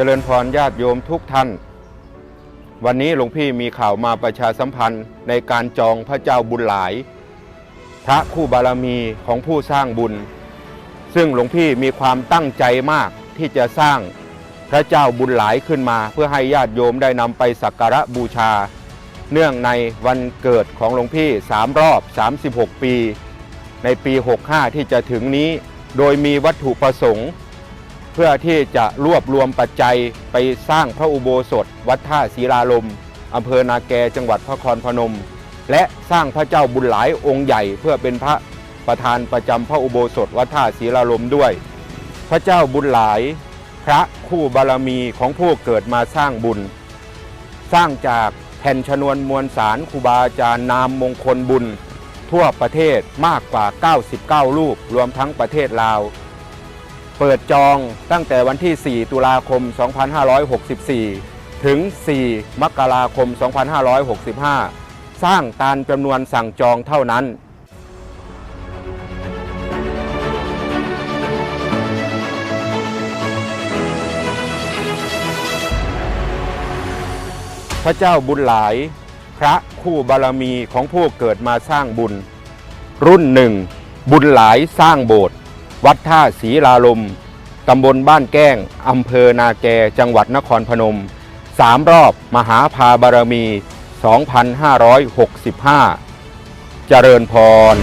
จริญพรญาติโยมทุกท่าน วันนี้หลวงพี่มีข่าวมาประชาสัมพันธ์ในการจองพระเจ้าบุญหลาย พระคู่บารมีของผู้สร้างบุญ ซึ่งหลวงพี่มีความตั้งใจมากที่จะสร้างพระเจ้าบุญหลายขึ้นมา เพื่อให้ญาติโยมได้นำไปสักการะบูชา เนื่องในวันเกิดของหลวงพี่สามรอบ 36 ปี ในปี 65 ที่จะถึงนี้ โดยมีวัตถุประสงค์ พื่อที่จะรวบรวมปัจจัยไปสร้างพระอุโบสถ วัดท่าศรีลาลมอำเภอนาแกจังหวัดพระนครพนม และสร้างพระเจ้าบุญหลายองค์ใหญ่ เพื่อเป็นพระประธานประจำพระอุโบสถวัดท่าศรีลาลมด้วย พระเจ้าบุญหลาย พระคู่บารมีของผู้เกิดมาสร้างบุญ สร้างจากแผ่นชนวนมวลสารครูบาอาจารย์นามมงคลบุญ ทั่วประเทศมากกว่า 99 รูปรวมทั้งประเทศลาว เปิดจองตั้งแต่วันที่ 4 ตุลาคม 2564 ถึง 4 มกราคม 2565 สร้างตามจำนวนสั่งจองเท่านั้นพระเจ้าบุญหลาย พระคู่บารมีของผู้เกิดมาสร้างบุญ รุ่นหนึ่ง บุญหลายสร้างโบสถ์ วัดท่าศรีลาลม ตำบลบ้านแก้ง อำเภอนาแก จังหวัดนครพนมสามรอบมหาพาบารมี 2565 เจริญพร